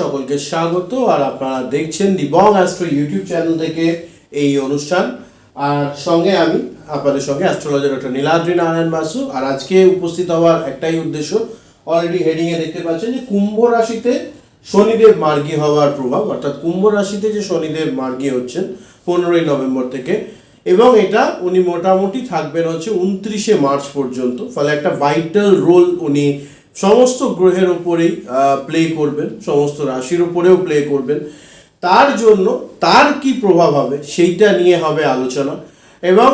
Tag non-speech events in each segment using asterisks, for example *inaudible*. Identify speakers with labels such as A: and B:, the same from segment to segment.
A: সকলকে স্বাগত, আর আপনারা দেখছেন the Bong astro YouTube channel থেকে এই অনুষ্ঠান। আর সঙ্গে আমি, আপনাদের সঙ্গে অ্যাস্ট্রোলজার ডক্টর নীলাদ্রি নারায়ণ বাসু। আর আজকে উপস্থিত হওয়ার একটাই উদ্দেশ্য অলরেডি হেডিংয়ে দেখতে পাচ্ছেন যে কুম্ভ রাশিতে শনিদেব মার্গী হওয়ার প্রভাব, অর্থাৎ কুম্ভ রাশিতে যে শনিদেব মার্গী হচ্ছেন পনেরোই নভেম্বর থেকে। এবং এটা উনি মোটামুটি থাকবেন হচ্ছে উনত্রিশে মার্চ পর্যন্ত, ফলে একটা ভাইটাল রোল উনি সমস্ত গ্রহের উপরেই প্লে করবেন, সমস্ত রাশির উপরেও প্লে করবেন। তার জন্য তার কি প্রভাব হবে সেইটা নিয়ে হবে আলোচনা। এবং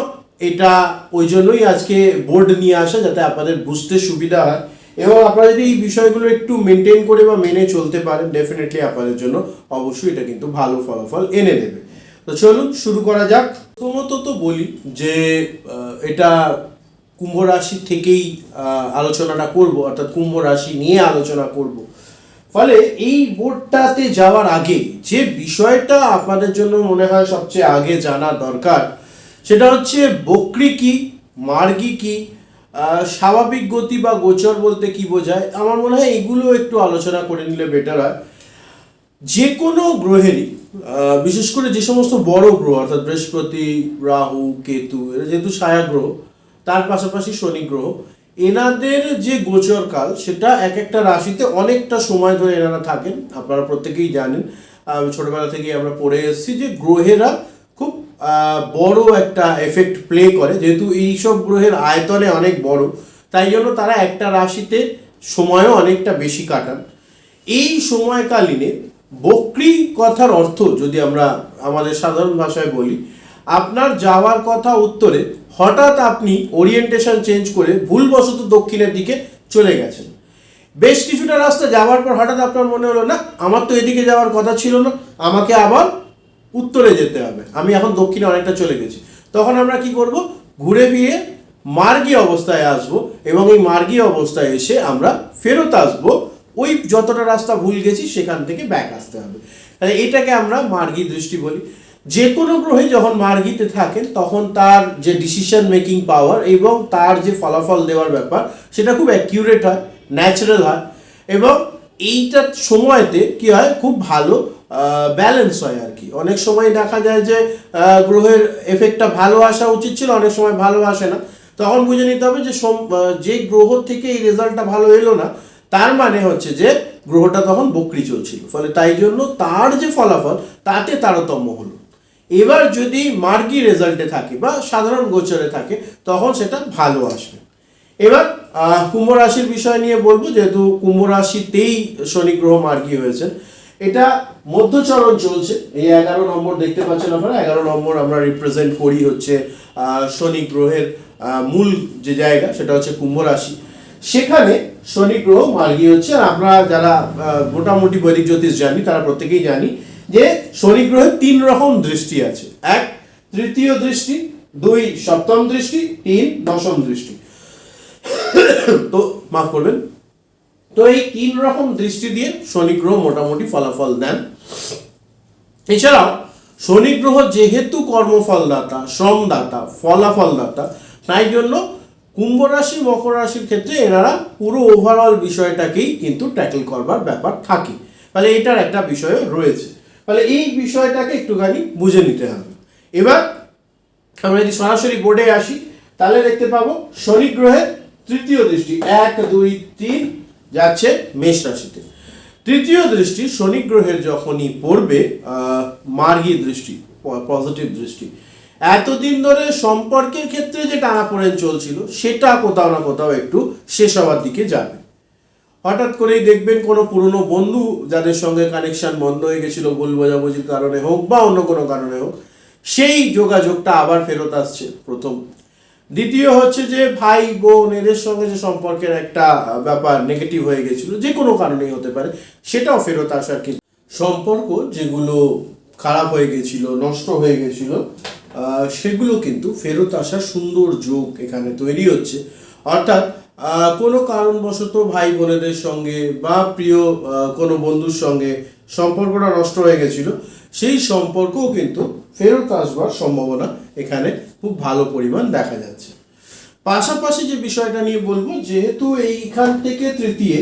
A: এটা ওই জন্যই আজকে বোর্ড নিয়ে আসা যাতে আপনাদের বুঝতে সুবিধা হয়। এবং আপনারা যদি এই বিষয়গুলো একটু মেনটেন করে বা মেনে চলতে পারেন ডেফিনেটলি আপনাদের জন্য অবশ্যই এটা কিন্তু ভালো ফলাফল এনে দেবে। তো চলুন শুরু করা যাক। প্রথমত তো বলি যে এটা কুম্ভ রাশি থেকেই আলোচনাটা করব, অর্থাৎ কুম্ভ রাশি নিয়ে আলোচনা করব। ফলে এই বোর্ডটাতে যাওয়ার আগে যে বিষয়টা আপনাদের জন্য মনে হয় সবচেয়ে আগে জানা দরকার, সেটা হচ্ছে বকরি কি, মার্গি কি স্বাভাবিক গতি বা গোচর বলতে কি বোঝায়? আমার মনে হয় এগুলো একটু আলোচনা করে নিলে বেটার হয়। যে কোনো গ্রহেরই বিশেষ করে যে সমস্ত বড় গ্রহ, অর্থাৎ বৃহস্পতি, রাহু, কেতু, এরা যেহেতু ছায়া গ্রহ তার পাশাপাশি শনি গ্রহ। এনাদের যে গোচর কাল, সেটা এক একটা রাশিতে অনেকটা সময় ধরে এনারা থাকেন। আপনারা প্রত্যেকেই জানেন ছোটবেলা থেকেই আমরা পড়ে এসেছি যে গ্রহেরা খুব বড় একটা এফেক্ট প্লে করে। যেহেতু এইসব গ্রহের আয়তনে অনেক বড়, তাই জন্য তারা একটা রাশিতে সময়ও অনেকটা বেশি কাটান। এই সময়কালীনে বকরি কথার অর্থ যদি আমরা আমাদের সাধারণ ভাষায় বলি, আপনার যাওয়ার কথা উত্তরে হঠাৎ আপনি ওরিয়েন্টেশন চেঞ্জ করে ভুলবশত দক্ষিণের দিকে চলে গেছেন। বেশ কিছুটা রাস্তা যাওয়ার পর হঠাৎ আপনার মনে হলো, না, আমার তো এদিকে যাওয়ার কথা ছিল না, আমাকে আবার উত্তরে যেতে হবে। আমি এখন দক্ষিণে অনেকটা চলে গেছি। তখন আমরা কি করব? ঘুরে ফিরে মার্গী অবস্থায় আসব এবং এই মার্গী অবস্থায় এসে আমরা ফেরত আসব। ওই যতটা রাস্তা ভুল গেছি, সেখান থেকে ব্যাক আসতে হবে। তাহলে এটাকে আমরা মার্গী দৃষ্টি বলি। যে কোনো গ্রহে যখন মার্গিতে থাকেন, তখন তার যে ডিসিশন মেকিং পাওয়ার এবং তার যে ফলাফল দেওয়ার ব্যাপার, সেটা খুব অ্যাকিউরেট হয় ন্যাচারাল হয় এবং এইটার সময়তে কি হয়? খুব ভালো ব্যালেন্স হয় আর কি। অনেক সময় দেখা যায় যে গ্রহের এফেক্টটা ভালো আসা উচিত ছিল, অনেক সময় ভালো আসে না। তখন বুঝে নিতে হবে যে যে গ্রহ থেকে এই রেজাল্টটা ভালো এলো না, তার মানে হচ্ছে যে গ্রহটা তখন বকরি চলছিল। ফলে তাই জন্য তার যে ফলাফল, তাতে তারতম্য হলো। এবার যদি মার্গি রেজাল্টে থাকে বা সাধারণ গোচরে থাকে, তখন সেটা ভালো আসবে। এবার কুম্ভ রাশির বিষয় নিয়ে বলব, যেহেতু কুম্ভ রাশিতেই শনি গ্রহ মার্গী হয়েছে এটা মধ্যচরণ চলছে। এই এগারো নম্বর দেখতে পাচ্ছেন আপনারা। এগারো নম্বর আমরা রিপ্রেজেন্ট করি হচ্ছে শনি গ্রহের মূল যে জায়গা, সেটা হচ্ছে কুম্ভ রাশি। সেখানে শনি গ্রহ মার্গী হচ্ছে। আর আমরা যারা মোটামুটি বৈদিক জ্যোতিষ জানি, তারা প্রত্যেকেই জানি যে শনি গ্রহের তিন রকম দৃষ্টি আছে। এক, তৃতীয় দৃষ্টি, দুই, সপ্তম দৃষ্টি, তিন, দশম দৃষ্টি। তো, মাফ করবেন। তো এই তিন রকম দৃষ্টি দিয়ে শনি গ্রহ মোটামুটি ফলাফল দেন। এছাড়াও, শনি গ্রহ যেহেতু কর্মফলদাতা, শ্রমদাতা, ফলাফলদাতা, তাই জন্য কুম্ভ রাশি, মকর রাশির ক্ষেত্রে এনারা পুরো ওভারঅল বিষয়টাকেই কিন্তু ট্যাকেল করবার ব্যাপার থাকে। তাহলে এটার একটা বিষয় রয়েছে। তাহলে এই বিষয়টাকে একটুখানি বুঝে নিতে হবে। এবার আমরা যদি সরাসরি বোর্ডে আসি, তাহলে দেখতে পাবো শনি গ্রহের তৃতীয় দৃষ্টি। এক, দুই, তিন যাচ্ছে মেষ রাশিতে। তৃতীয় দৃষ্টি শনি গ্রহের যখনই পড়বে মার্গী দৃষ্টি পজিটিভ দৃষ্টি। এতদিন ধরে সম্পর্কের ক্ষেত্রে যে টানাপোড়েন চলছিল, সেটা কোথাও না কোথাও একটু শেষ হওয়ার দিকে যাবে। হঠাৎ করেই দেখবেন কোনো পুরনো বন্ধু যাদের সঙ্গে কানেকশন বন্ধ হয়ে গেছিল, ভুল বোঝাবুঝির কারণে হোক বা অন্য কোনো কারণে হোক, সেই যোগাযোগটা আবার ফেরত আসছে প্রথম। দ্বিতীয় হচ্ছে যে ভাই, বোন, এদের সঙ্গে যে সম্পর্কের একটা ব্যাপার নেগেটিভ হয়ে গেছিল, যে কোনো কারণেই হতে পারে, সেটাও ফেরত আসার কিন্তু সম্পর্ক যেগুলো খারাপ হয়ে গেছিল, নষ্ট হয়ে গেছিল সেগুলো কিন্তু ফেরত আসার সুন্দর যোগ এখানে তৈরি হচ্ছে। অর্থাৎ কোনো কারণবশত ভাই বোনেদের সঙ্গে বা প্রিয় কোনো বন্ধুর সঙ্গে সম্পর্কটা নষ্ট হয়ে গেছিল, সেই সম্পর্কও কিন্তু ফেরত আসবার সম্ভাবনা এখানে খুব ভালো পরিমাণ দেখা যাচ্ছে। পাশাপাশি যে বিষয়টা নিয়ে বলব, যেহেতু এইখান থেকে তৃতীয়,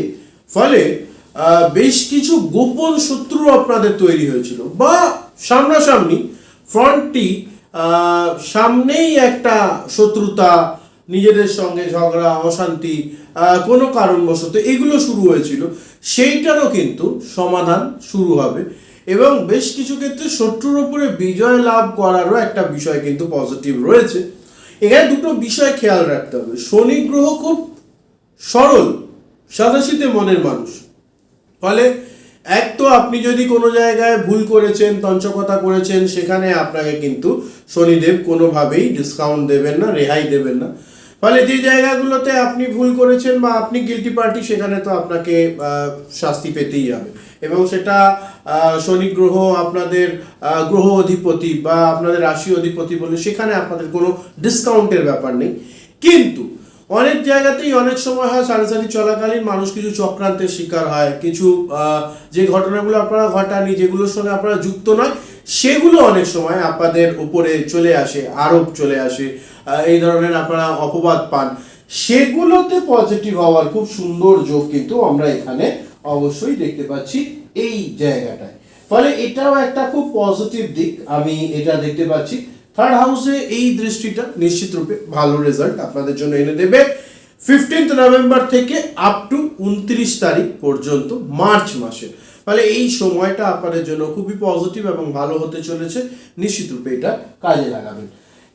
A: ফলে বেশ কিছু গোপন শত্রু আপনাদের তৈরি হয়েছিল বা সামনাসামনি ফ্রন্টটি সামনেই একটা শত্রুতা নিজেদের সঙ্গে ঝগড়া, অশান্তি কোনো কারণবশত এগুলো শুরু হয়েছিল, সেইটারও কিন্তু সমাধান শুরু হবে। এবং বেশ কিছু ক্ষেত্রে শত্রুর উপরে বিজয় লাভ করারও একটা বিষয় কিন্তু পজিটিভ রয়েছে। এখানে দুটো বিষয় খেয়াল রাখতে হবে। শনি গ্রহ খুব সরল সাদাশীতে মনের মানুষ। ফলে এক তো আপনি যদি কোনো জায়গায় ভুল করেছেন তঞ্চকতা করেছেন, সেখানে আপনাকে কিন্তু শনিদেব কোনোভাবেই ডিসকাউন্ট দেবেন না, রেহাই দেবেন না। ফলে যে জায়গাগুলোতে আপনি ভুল করেছেন বা আপনি গিলটি পার্টি সেখানে তো আপনাকে শাস্তি পেতেই হবে। এবং সেটা শনি গ্রহ আপনাদের গ্রহ অধিপতি বা আপনাদের রাশি অধিপতি বলে সেখানে আপনাদের কোনো ডিসকাউন্টের ব্যাপার নেই। কিন্তু অনেক জায়গাতেই অনেক সময় হয় সারাসারি চলাকালীন মানুষ কিছু চক্রান্তের শিকার হয়, কিছু যে ঘটনাগুলো আপনারা ঘটাননি, যেগুলোর সঙ্গে আপনারা যুক্ত নয় সেগুলো অনেক সময় আপনাদের উপরে চলে আসে, আরোপ চলে আসে এই ধরনের আপনারা অপবাদ পান। সেগুলোতে পজিটিভ হওয়ার খুব সুন্দর যোগ কিন্তু আমরা এখানে অবশ্যই দেখতে পাচ্ছি এই জায়গাটায়। ফলে এটাও একটা খুব পজিটিভ দিক, আমি এটা দেখতে পাচ্ছি। থার্ড হাউসে এই দৃষ্টিটা নিশ্চিত রূপে ভালো রেজাল্ট আপনাদের জন্য এনে দেবে। ফিফটিন্থ নভেম্বর থেকে আপ টু উনত্রিশ তারিখ পর্যন্ত মার্চ মাসে। ফলে এই সময়টা আপনাদের জন্য খুবই পজিটিভ এবং ভালো হতে চলেছে। নিশ্চিত রূপে এটা কাজে লাগাবেন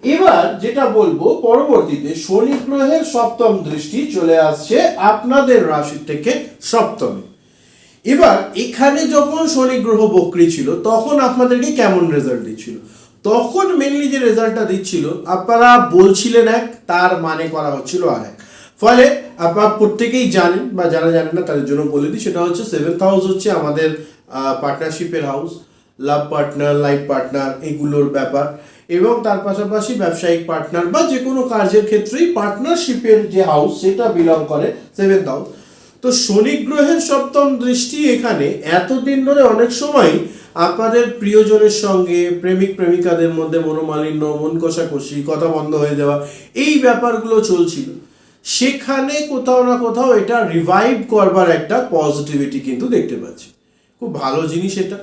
A: এবার যেটা বলব, পরবর্তীতে শনি গ্রহের সপ্তম দৃষ্টি চলে আসছে আপনাদের রাশি থেকে সপ্তমে। এবার এখানে যখন শনি গ্রহ বক্রি ছিল, তখন আপনাদেরকে কেমন রেজাল্ট দিচ্ছিল? তখন মেনলি যে রেজাল্টটা দিচ্ছিল, আপনারা বলছিলেন এক, তার মানে করা হচ্ছিল আর এক ফলে আপনারা প্রত্যেকেই জানেন বা যারা জানেন না, তাদের জন্য বলে দিই, সেটা হচ্ছে সেভেন্থ হাউস হচ্ছে আমাদের পার্টনারশিপের house love partner life partner এগুলোর ব্যাপার। এবং তার পাশাপাশি ব্যবসায়িক পার্টনার বা যে কোনো কাজের ক্ষেত্রেই পার্টনারশিপের যে হাউস সেটা বিলং করে সেভেন্থ হাউস তো শনি গ্রহের সপ্তম দৃষ্টি এখানে, এতদিন ধরে অনেক সময় আপনাদের প্রিয়জনের সঙ্গে, প্রেমিক প্রেমিকাদের মধ্যে মনোমালিন্য, মন কষাকষি, কথা বন্ধ হয়ে যাওয়া, এই ব্যাপারগুলো চলছিল। সেখানে কোথাও না কোথাও এটা রিভাইভ করবার একটা পজিটিভিটি কিন্তু দেখতে পাচ্ছি। খুব ভালো জিনিস এটা।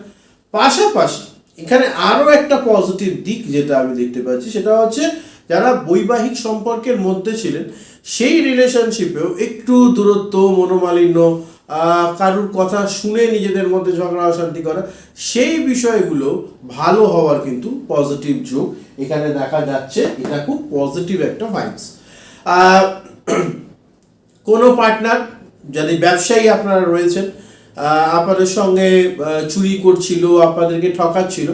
A: পাশাপাশি এখানে আরও একটা পজিটিভ দিক যেটা আমি দেখতে পাচ্ছি, সেটা হচ্ছে যারা বৈবাহিক সম্পর্কের মধ্যে ছিলেন, সেই রিলেশনশিপেও একটু দূরত্ব, মনোমালিন্য কারুর কথা শুনে নিজেদের মধ্যে ঝগড়া, অশান্তি করা, সেই বিষয়গুলো ভালো হওয়ার কিন্তু পজিটিভ যোগ এখানে দেখা যাচ্ছে। এটা খুব পজিটিভ একটা ভাইবস *clears throat* কোনো পার্টনার যদি ব্যবসায়ী আপনারা রয়েছেন আপনাদের সঙ্গে চুরি করছিল, আপনাদেরকে ঠকাচ্ছিল,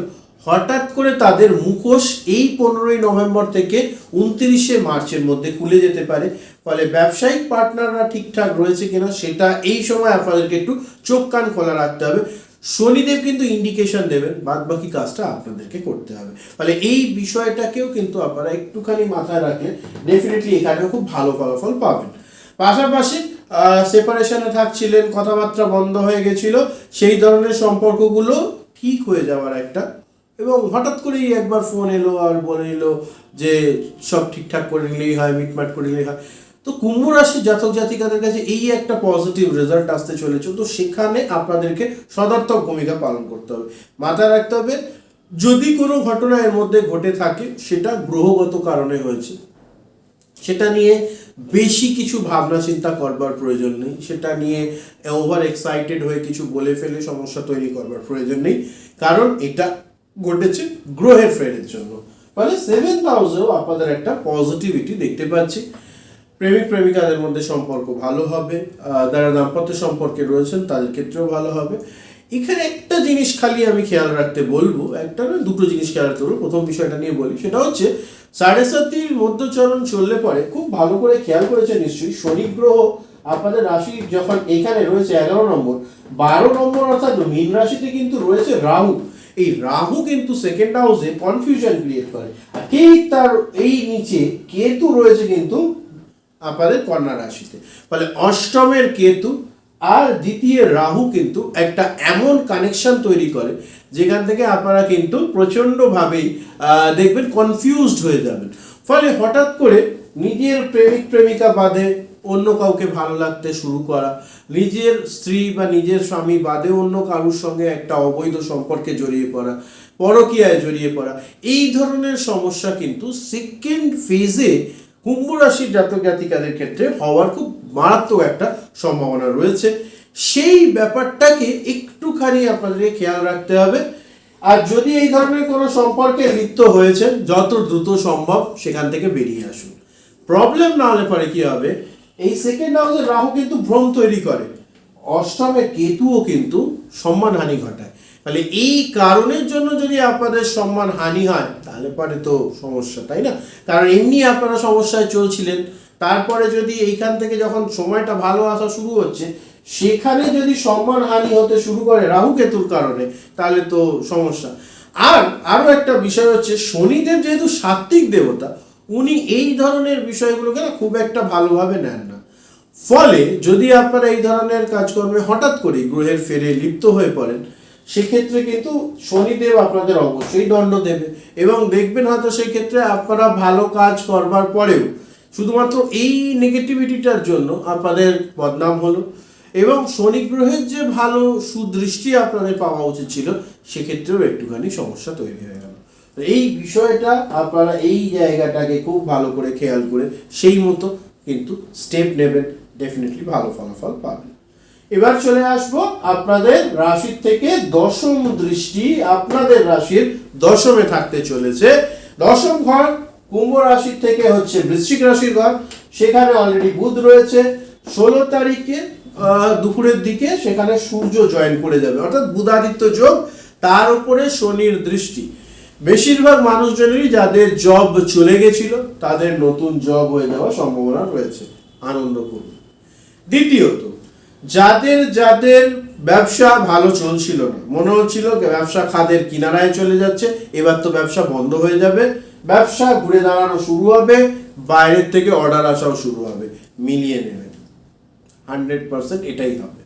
A: হঠাৎ করে তাদের মুখোশ এই পনেরোই নভেম্বর থেকে উনত্রিশে মার্চের মধ্যে খুলে যেতে পারে। ফলে ব্যবসায়িক পার্টনাররা ঠিকঠাক রয়েছে কিনা, সেটা এই সময় আপনাদেরকে একটু চোখ কান খোলা রাখতে হবে। শনিদেব কিন্তু ইন্ডিকেশন দেবেন বাদ বাকি কাজটা আপনাদেরকে করতে হবে। ফলে এই বিষয়টাকেও কিন্তু আপনারা একটুখানি মাথায় রাখলে ডেফিনেটলি এখানেও খুব ভালো ফলাফল পাবেন। পাশাপাশি সেপারেশনে থাকছিলেন, কথাবার্তা বন্ধ হয়ে গেছিল, সেই ধরনের সম্পর্কগুলো ঠিক হয়ে যাওয়ার একটা এবং হঠাৎ করেই একবার ফোন এলো আর বলে এলো যে সব ঠিকঠাক করে নিলেই হয়, মিটমাট করে নিলেই হয়। তো কুম্ভ রাশি জাতক জাতিকাদের কাছে এই একটা পজিটিভ রেজাল্ট আসতে চলেছে। তো সেখানে আপনাদেরকে সদার্থক ভূমিকা পালন করতে হবে। মাথায় রাখতে হবে, যদি কোনো ঘটনা এর মধ্যে ঘটে থাকে, সেটা গ্রহগত কারণে হয়েছে। সেটা নিয়ে বেশি কিছু ভাবনা চিন্তা করবার প্রয়োজন নেই। সেটা নিয়ে ওভার এক্সাইটেড হয়ে কিছু বলে ফেলে সমস্যা তৈরি করবার প্রয়োজন নেই। কারণ এটা ঘটেছে গ্রহের ফেরের জন্য। ফলে সেভেন্থ হাউসেও আপনাদের একটা পজিটিভিটি দেখতে পাচ্ছি। প্রেমিক প্রেমিকাদের মধ্যে সম্পর্ক ভালো হবে যারা দাম্পত্য সম্পর্কে রয়েছেন তাদের ক্ষেত্রেও ভালো হবে। এখানে একটা জিনিস খালি আমি খেয়াল রাখতে বলব, একটা না দুটো জিনিস খেয়াল রাখতে বলব। প্রথম বিষয়টা নিয়ে বলি, সেটা হচ্ছে সাড়ে সাতির মধ্যচরণ চললে পরে খুব ভালো করে খেয়াল করেছে নিশ্চয়ই শনি গ্রহ আপনাদের রাশি যখন এখানে রয়েছে এগারো নম্বর, বারো নম্বর অর্থাৎ মীন রাশিতে কিন্তু রয়েছে রাহু। এই রাহু কিন্তু সেকেন্ড হাউসে কনফিউশন ক্রিয়েট করে। আর ঠিক তার এই নিচে কেতু রয়েছে কিন্তু আপনাদের কন্যা রাশিতে। ফলে অষ্টমের কেতু আর দ্বিতীয় রাহু কিন্তু একটা এমন কানেকশন তৈরি করে, যেখান থেকে আপনারা কিন্তু প্রচণ্ডভাবেই দেখবেন কনফিউজড হয়ে যাবেন। ফলে হঠাৎ করে নিজের প্রেমিক প্রেমিকা বাদে অন্য কাউকে ভালো লাগতে শুরু করা, নিজের স্ত্রী বা নিজের স্বামী বাদে অন্য কারুর সঙ্গে একটা অবৈধ সম্পর্কে জড়িয়ে পড়া, পরকীয়ায় জড়িয়ে পড়া, এই ধরনের সমস্যা কিন্তু সেকেন্ড ফেজে কুম্ভ রাশির জাতক জাতিকাদের ক্ষেত্রে হওয়ার খুব মারাত্মক একটা সম্ভাবনা রয়েছে। সেই ব্যাপারটাকে একটুখানি আপনাদের খেয়াল রাখতে হবে। আর যদি এই ধরনের কোনো সম্পর্কে লিপ্ত হয়েছেন যত দ্রুত সম্ভব সেখান থেকে বেরিয়ে আসুন। প্রবলেম না হলে পরে কি হবে? এই সেকেন্ড হাউসে রাহু কিন্তু ভ্রম তৈরি করে। অষ্টমে কেতুও কিন্তু সম্মানহানি ঘটায়। তাহলে এই কারণের জন্য যদি আপনাদের সম্মান হানি হয়, তাহলে পরে তো সমস্যা, তাই না? কারণ এমনি আপনারা সমস্যায় চলছিলেন, তারপরে যদি এইখান থেকে যখন সময়টা ভালো আসা শুরু হচ্ছে, সেখানে যদি সম্মান হানি হতে শুরু করে রাহু কেতুর কারণে, তাহলে তো সমস্যা। আর আরও একটা বিষয় হচ্ছে, শনিদেব যেহেতু সাত্ত্বিক দেবতা, উনি এই ধরনের বিষয়গুলোকে না খুব একটা ভালোভাবে নেন না। ফলে যদি আপনারা এই ধরনের কাজকর্মে হঠাৎ করে গ্রহের ফেরে লিপ্ত হয়ে পড়েন সেক্ষেত্রে কিন্তু শনিদেব আপনাদের অবশ্যই দণ্ড দেবে। এবং দেখবেন হয়তো সেই ক্ষেত্রে আপনারা ভালো কাজ করবার পরেও শুধুমাত্র এই নেগেটিভিটিটার জন্য আপনাদের বদনাম হলো। এবং শনি গ্রহের যে ভালো সুদৃষ্টি আপনাদের পাওয়া উচিত ছিল, সেক্ষেত্রেও একটুখানি সমস্যা তৈরি হয়ে গেল। এই বিষয়টা আপনারা এই জায়গাটাকে খুব ভালো করে খেয়াল করে সেই মতো কিন্তু স্টেপ নেবেন। ডেফিনেটলি ভালো ফলাফল পাবেন। এবার চলে আসব আপনাদের রাশির থেকে দশম দৃষ্টি, আপনাদের রাশির দশমে থাকতে চলেছে। দশম ঘর কুম্ভ রাশির থেকে হচ্ছে বৃশ্চিক রাশির ঘর, সেখানে অলরেডি বুধ রয়েছে। ষোলো তারিখে দুপুরের দিকে সেখানে সূর্য জয়েন করে যাবে, অর্থাৎ বুধাদিত্য যোগ, তার উপরে শনির দৃষ্টি। বেশিরভাগ মানুষজনেরই যাদের জব চলে গেছিল, তাদের নতুন জব হয়ে যাওয়ার সম্ভাবনা রয়েছে। আনন্দ করুন। দ্বিতীয়ত যাদের যাদের ব্যবসা ভালো চলছিল না, মনে হচ্ছিল ব্যবসা খাদের কিনারায় চলে যাচ্ছে, এবার তো ব্যবসা বন্ধ হয়ে যাবে। ব্যবসা ঘুরে দাঁড়ানো শুরু হবে, বাইরের থেকে অর্ডার আসাও শুরু হবে, মিলিয়ে নেবেন। হান্ড্রেড পার্সেন্ট এটাই হবে।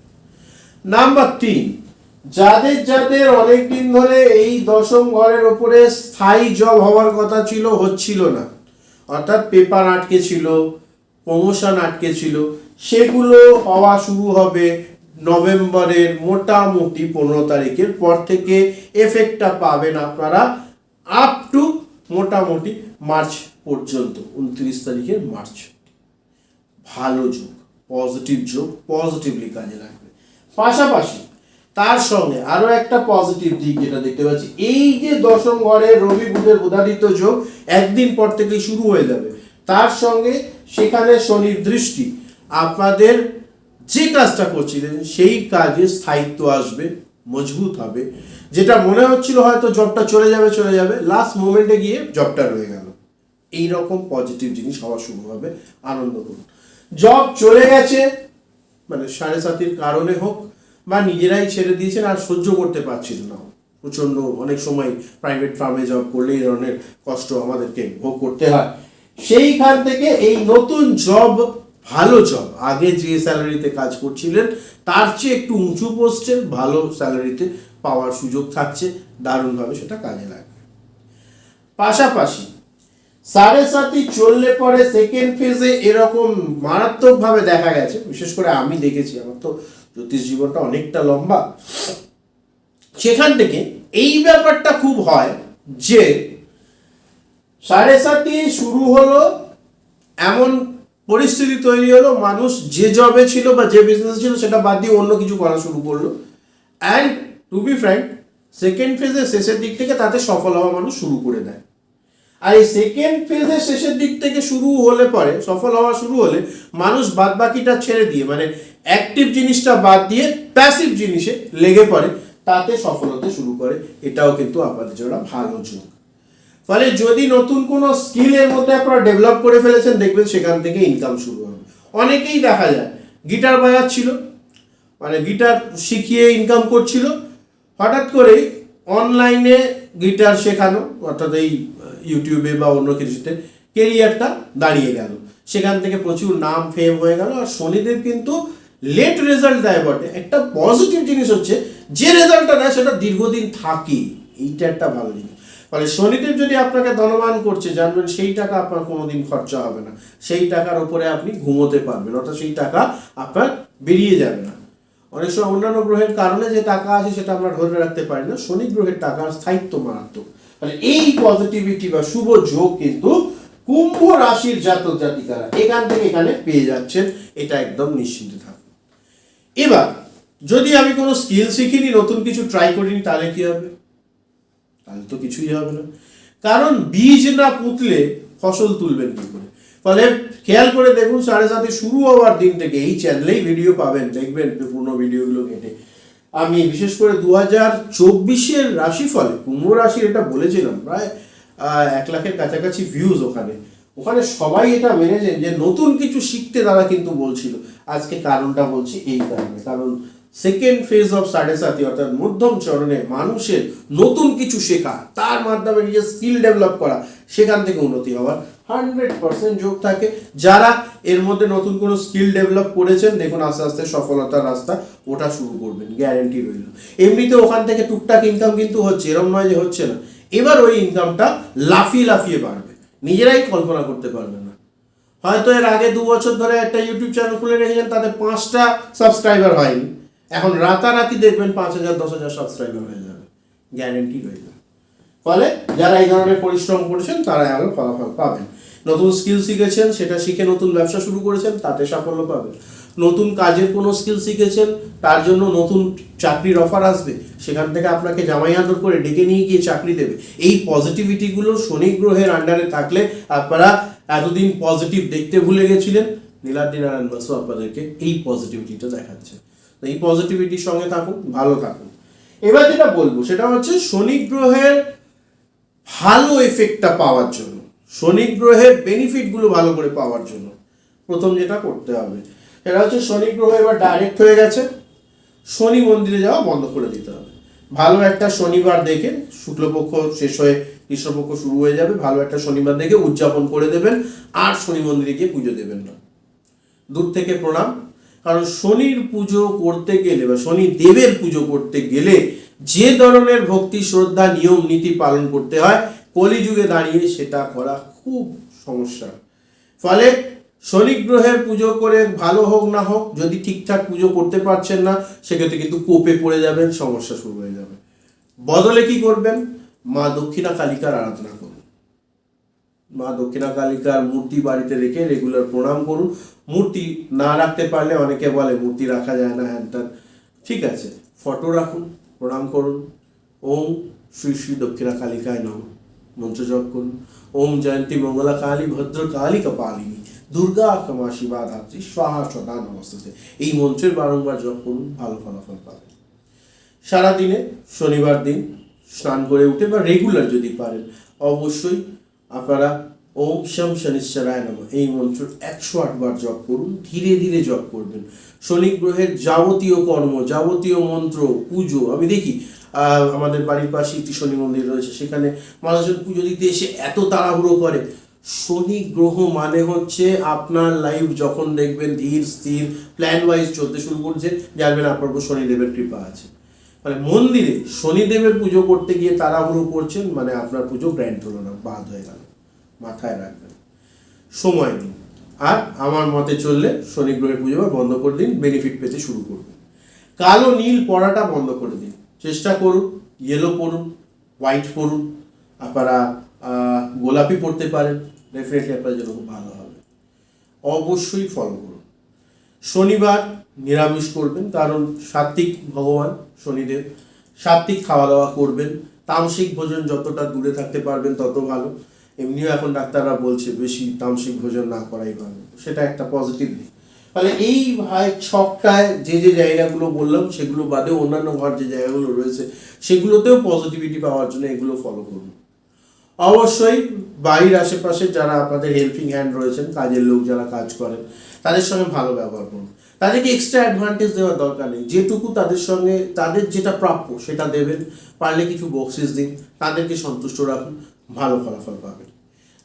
A: নাম্বার তিন যাদের যাদের অনেক দিন ধরে এই দশম ঘরের ওপরে স্থায়ী জব হওয়ার কথা ছিল, হচ্ছিল না। অর্থাৎ পেপার আটকে ছিল প্রমোশন আটকে ছিল সেগুলো হওয়া শুরু হবে নভেম্বরের মোটামুটি পনেরো তারিখের পর থেকে। এফেক্টটা পাবেন আপনারা আপ টু মোটামুটি মার্চ পর্যন্ত, উনত্রিশ তারিখের মার্চ ভালো যোগ পজিটিভ যোগ পজিটিভলি কাজে লাগবে। পাশাপাশি তার সঙ্গে আরও একটা পজিটিভ দিক যেটা দেখতে পাচ্ছি, এই যে দশম ঘরে রবি বুধের বুধাদিত্য যোগ একদিন পর থেকে শুরু হয়ে যাবে। তার সঙ্গে সেখানে শনির দৃষ্টি আপনাদের যে কাজটা করছিলেন সেই কাজে স্থায়িত্ব আসবে, মজবুত হবে। যেটা মনে হচ্ছিল হয়তো জবটা চলে যাবে চলে যাবে লাস্ট মোমেন্টে গিয়ে জবটা রয়ে গেল। এই রকম পজিটিভ জিনিস হওয়া শুরু হবে, আনন্দ করুন। জব চলে গেছে মানে সাড়ে সাতির কারণে হোক, বা নিজেরাই ছেড়ে দিয়েছেন, আর সহ্য করতে পারছিল না। প্রচণ্ড অনেক সময় প্রাইভেট ফার্মে জব করলে এই ধরনের কষ্ট আমাদেরকে ভোগ করতে হয়। সেইখান থেকে এই নতুন জব ভালো জব আগে যে স্যালারিতে কাজ করছিলেন, তার চেয়ে একটু উঁচু পোস্টে ভালো স্যালারিতে পাওয়ার সুযোগ থাকছে, দারুণভাবে সেটা কাজে লাগবে। পাশাপাশি, সাড়ে সাতই চললে পরে সেকেন্ড ফেজে এরকম মারাত্মকভাবে দেখা গেছে, বিশেষ করে আমি দেখেছি, আমার তো জ্যোতিষ জীবনটা অনেকটা লম্বা। সেখান থেকে এই ব্যাপারটা খুব হয় যে, সাড়ে সাতই শুরু হলো এমন পরিস্থিতি তৈরি হলো, মানুষ যে জবে ছিল বা যে বিজনেস ছিল সেটা বাদ দিয়ে অন্য কিছু করা শুরু করল। And to be frank second ফেজের শেষের দিক থেকে তাতে সফল হওয়া মানুষ শুরু করে দেয়। আর এই সেকেন্ড ফেজের শেষের দিক থেকে শুরু হলে পরে, সফল হওয়া শুরু হলে মানুষ বাদ বাকিটা ছেড়ে দিয়ে মানে অ্যাক্টিভ জিনিসটা বাদ দিয়ে প্যাসিভ জিনিসে লেগে পড়ে, তাতে সফল হতে শুরু করে। এটাও কিন্তু আপনাদের জন্য ভালো যোগ। ফলে যদি নতুন কোনো স্কিলের মধ্যে আপনারা ডেভেলপ করে ফেলেছেন, দেখবেন সেখান থেকে ইনকাম শুরু হবে। অনেকেই দেখা যায় গিটার বাজাচ্ছিল। মানে গিটার শিখিয়ে ইনকাম করছিল। হঠাৎ করে অনলাইনে গিটার শেখানো, অর্থাৎ এই ইউটিউবে বা অন্য কিছুতে কেরিয়ারটা দাঁড়িয়ে গেল। সেখান থেকে প্রচুর নাম ফেম হয়ে গেল আর শনিদেব কিন্তু লেট রেজাল্ট দেয় বটে। একটা পজিটিভ জিনিস হচ্ছে, যে রেজাল্টটা দেয় সেটা দীর্ঘদিন থাকে এইটা একটা ভালো জিনিস। ফলে শনিদেব যদি আপনাকে ধনবান করছে, জানবেন সেই টাকা আপনার কোনোদিন খরচা হবে না। সেই টাকার উপরে আপনি ঘুমোতে পারবেন, অর্থাৎ সেই টাকা আপনার বেরিয়ে যাবে না। অনেক সময় অন্যান্য গ্রহের কারণে যে টাকা আছে সেটা আমরা ধরে রাখতে পারি না। শনি গ্রহের টাকার স্থায়িত্ব মারাত্মক। মানে এই পজিটিভিটি বা শুভ যোগ কিন্তু কুম্ভ রাশির জাতক জাতিকারা এখান থেকে এখানে পেয়ে যাচ্ছেন, এটা একদম নিশ্চিন্ত থাকুন। এবার, যদি আমি কোনো স্কিল শিখিনি, নতুন কিছু ট্রাই করিনি, তাহলে কি হবে? তাহলে তো কিছুই হবে না। কারণ বীজ না পুঁতলে ফসল তুলবেন কি করে? ফলে খেয়াল করে দেখুন, সাড়ে সাথে শুরু হওয়ার দিন থেকে এই চ্যানেলেই ভিডিও পাবেন, দেখবেন পুরনো ভিডিওগুলো কেটে। আমি বিশেষ করে দু হাজার চব্বিশের রাশিফলে, কুম্ভ রাশির এটা বলেছিলাম, প্রায় এক লাখের কাছাকাছি ভিউজ ওখানে। ওখানে সবাই এটা মেনেছেন যে নতুন কিছু শিখতে তারা কিন্তু বলছিল। আজকে কারণটা বলছি এই কারণে। কারণ সেকেন্ড ফেজ অফ সাড়ে সাথী অর্থাৎ মধ্যম চরণে মানুষের নতুন কিছু শেখা, তার মাধ্যমে নিজের স্কিল ডেভেলপ করা, সেখান থেকে উন্নতি হওয়ার হান্ড্রেড পার্সেন্ট যোগ থাকে। যারা এর মধ্যে নতুন কোনো স্কিল ডেভেলপ করেছেন, দেখুন আস্তে আস্তে সফলতার রাস্তা ওটা শুরু করবেন গ্যারেন্টি রইল। এমনিতে ওখান থেকে টুকটাক ইনকাম কিন্তু হচ্ছে, এরম নয় যে হচ্ছে না। এবার ওই ইনকামটা লাফিয়ে লাফিয়ে বাড়বে। নিজেরাই কল্পনা করতে পারবেন না। হয়তো এর আগে দু বছর ধরে একটা ইউটিউব চ্যানেল খুলে রেখেছেন, তাতে পাঁচটা সাবস্ক্রাইবার হয়নি। এখন রাতারাতি দেখবেন পাঁচ হাজার, দশ হাজার সাবস্ক্রাইবার হয়ে যাবে। গ্যারেন্টি রইল ফলে যারা এই ধরনের পরিশ্রম করেছেন, তারা আরও ফলাফল পাবেন। নতুন স্কিল শিখেছেন, সেটা শিখে নতুন ব্যবসা শুরু করেছেন, তাতে সাফল্য পাবেন। নতুন কাজের কোনো স্কিল শিখেছেন, তার জন্য নতুন চাকরির অফার আসবে, সেখান থেকে আপনাকে জামাই আদর করে ডেকে নিয়ে গিয়ে চাকরি দেবে। এই পজিটিভিটিগুলো শনি গ্রহের আন্ডারে থাকলে আপনারা এতদিন পজিটিভ দেখতে ভুলে গেছিলেন। নীলাদ্রি নারায়ণ বাসু আপনাদেরকে এই পজিটিভিটিটা দেখাচ্ছে। এই পজিটিভিটির সঙ্গে থাকুন ভালো থাকুন এবার যেটা বলব, সেটা হচ্ছে শনি গ্রহের ভালো এফেক্টটা পাওয়ার জন্য। শনি গ্রহের বেনিফিটগুলো ভালো করে পাওয়ার জন্য। প্রথম যেটা করতে হবে, সেটা হচ্ছে শনি গ্রহ এবার ডাইরেক্ট হয়ে গেছে। শনি মন্দিরে যাওয়া বন্ধ করে দিতে হবে। ভালো একটা শনিবার দেখে শুক্লপক্ষ শেষ হয়ে কৃষ্ণপক্ষ শুরু হয়ে যাবে, ভালো একটা শনিবার দেখে উদযাপন করে দেবেন, আর শনি মন্দিরে গিয়ে পুজো দেবেন না। দূর থেকে প্রণাম। কারণ শনির পুজো করতে গেলে বা শনি দেবের পুজো করতে গেলে যে ধরনের ভক্তি, শ্রদ্ধা, নিয়ম, নীতি পালন করতে হয়, কলিযুগে দাঁড়িয়ে সেটা করা খুব সমস্যা। ফলে শনি গ্রহের পুজো করে ভালো হোক না হোক, যদি ঠিকঠাক পুজো করতে পারছেন না, সেক্ষেত্রে কিন্তু কোপে পড়ে যাবেন, সমস্যা শুরু হয়ে যাবে। বদলে কি করবেন? মা দক্ষিণা কালিকার আরাধনা করুন। মা দক্ষিণা কালিকার মূর্তি বাড়িতে রেখে রেগুলার প্রণাম করুন। মূর্তি না রাখতে পারলে অনেকে বলে মূর্তি রাখা যায় না, হ্যান ঠিক আছে ফটো রাখুন, প্রণাম করুন। ওম শ্রী শ্রী দক্ষিণা কালিকায় নম। মন্ত্র জপ করুন। ওম জয়ন্তী মঙ্গলা কালী ভদ্র কালী কপালিনী দুর্গা ক্ষমা শিবা ধাত্রী স্বাহা সদা নমস্তে এই মন্ত্রের বারংবার জপ করুন, ভালো ফলাফল পাবেন। সারাদিনে শনিবার দিন স্নান করে উঠে বা রেগুলার যদি পারেন, অবশ্যই আপনারা ওম শম শনিশ্চরায় নম। এই মন্ত্র একশো আটবার জপ করুন, ধীরে ধীরে জপ করবেন। শনি গ্রহের যাবতীয় কর্ম, যাবতীয় মন্ত্র, পুজো, আমি দেখি আমাদের বাড়ির পাশে একটি শনি মন্দির রয়েছে, সেখানে মানুষজন পুজো দিতে এসে এত তাড়াহুড়ো করে। শনি গ্রহ মানে হচ্ছে আপনার লাইফ যখন দেখবেন ধীর, স্থির প্ল্যান ওয়াইজ চলতে শুরু করছে, জানবেন আপনার উপর শনিদেবের কৃপা আছে। মানে মন্দিরে শনিদেবের পুজো করতে গিয়ে তাড়াহুড়ো করছেন মানে আপনার পুজো গ্র্যান্ড হলো না বাদ হয়ে গেল, মাথায় রাখবেন। সময় দিন আর আমার মতে চললে শনি গ্রহের পুজো বন্ধ করে দিন বেনিফিট পেতে শুরু করবেন কালো নীল পড়াটা বন্ধ করে দিন। চেষ্টা করুন ইয়েলো পড়ুন হোয়াইট পড়ুন, আপনারা গোলাপি পড়তে পারেন ডেফিনেটলি আপনার জন্য খুব ভালো হবে। অবশ্যই ফলো করুন। শনিবার নিরামিষ করবেন, কারণ সাত্বিক ভগবান শনিদেব সাত্বিক খাওয়া দাওয়া করবেন, তামসিক ভোজন যতটা দূরে থাকতে পারবেন তত ভালো। এমনিও এখন ডাক্তাররা বলছে বেশি তামসিক ভোজন না করাই ভালো। সেটা একটা পজিটিভ দিক। ফলে এই ভাই ছকটায় যে যে জায়গাগুলো বললাম, সেগুলো বাদে অন্যান্য ঘর যে জায়গাগুলো রয়েছে, সেগুলোতেও পজিটিভিটি পাওয়ার জন্য এগুলো ফলো করুন। অবশ্যই বাড়ির আশেপাশে যারা আপনাদের হেল্পিং হ্যান্ড রয়েছেন, কাজের লোক যারা কাজ করেন, তাদের সঙ্গে ভালো ব্যবহার করুন। তাদেরকে এক্সট্রা অ্যাডভান্টেজ দেওয়ার দরকার নেই। যেটুকু তাদের সঙ্গে, তাদের যেটা প্রাপ্য, সেটা দেবেন। পারলে কিছু বক্সিস দিন। তাদেরকে সন্তুষ্ট রাখুন। ভালো ফলাফল পাবেন।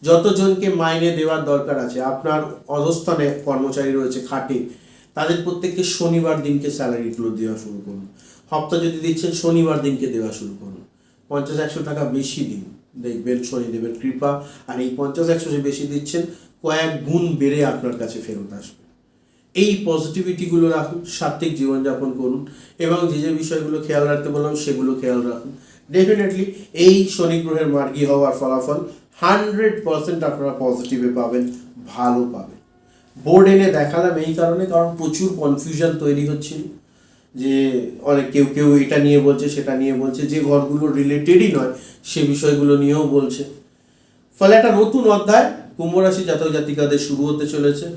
A: যতজনকে মাইনে দেওয়ার দরকার আছে, আপনার অধস্থানে কর্মচারী রয়েছে খাটে, তাদের প্রত্যেককে শনিবার দিনকে স্যালারিগুলো দেওয়া শুরু করুন। হপ্তা যদি দিচ্ছেন, শনিবার দিনকে দেওয়া শুরু করুন। পঞ্চাশ, একশো টাকা বেশি দিন। দেখবেন শনিদেবের কৃপা। আর এই পঞ্চাশ, একশো যে বেশি দিচ্ছেন, কয়েক গুণ বেড়ে আপনার কাছে ফেরত আসবে। এই পজিটিভিটিগুলো রাখুন, সাত্ত্বিক জীবনযাপন করুন এবং যে যে বিষয়গুলো খেয়াল রাখতে বললাম সেগুলো খেয়াল রাখুন। ডেফিনেটলি এই শনি গ্রহের মার্গী হওয়ার ফলাফল হান্ড্রেড পার্সেন্ট আপনারা পজিটিভে পাবেন, ভালো পাবেন। বোর্ড এনে দেখালাম এই কারণে, কারণ প্রচুর কনফিউশন তৈরি হচ্ছিল যে অনেক কেউ কেউ এটা নিয়ে বলছে, সেটা নিয়ে বলছে, যে ঘরগুলো রিলেটেডই নয়, সে বিষয়গুলো নিয়েও বলছে। ফলে একটা নতুন অধ্যায় কুম্ভ রাশি জাতক জাতিকাদের শুরু হতে চলেছে।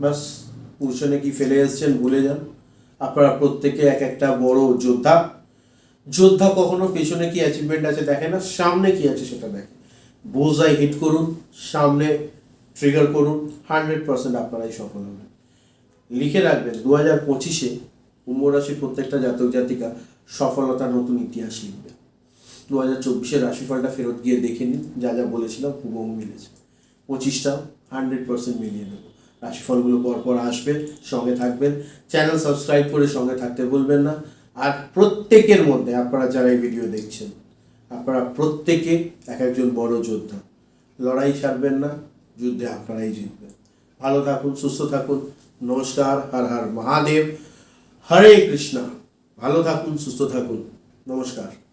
A: বাস পুরুষনে কি ফেলে এসছেন ভুলে যান? আপনারা প্রত্যেকে এক একটা বড় যোদ্ধা। যোদ্ধা কখনো পেছনে কি অ্যাচিভমেন্ট আছে দেখে না? সামনে কি আছে সেটা দেখে। বোঝাই হিট করুন, সামনে ট্রিগার করুন হান্ড্রেড পার্সেন্ট আপনারাই সফল হবেন। লিখে রাখবেন দু হাজার পঁচিশে কুম্ভ রাশির প্রত্যেকটা জাতক জাতিকা সফলতার নতুন ইতিহাস লিখবে। দু হাজার চব্বিশের রাশিফলটা ফেরত গিয়ে দেখে নিন, যা যা বলেছিলাম, হুবহু মিলেছে। পঁচিশটা হান্ড্রেড পার্সেন্ট মিলিয়ে দেবো। রাশিফলগুলো পরপর আসবে, সঙ্গে থাকবেন। চ্যানেল সাবস্ক্রাইব করে সঙ্গে থাকতে ভুলবেন না। আর প্রত্যেকের মধ্যে আপনারা যারা এই ভিডিও দেখছেন, আপনারা প্রত্যেকে এক একজন বড় যোদ্ধা। লড়াই ছাড়বেন না, যুদ্ধে আপনারাই জিতবেন। ভালো থাকুন, সুস্থ থাকুন। নমস্কার, হর হর মহাদেব। হরে কৃষ্ণা। ভালো থাকুন, সুস্থ থাকুন। নমস্কার।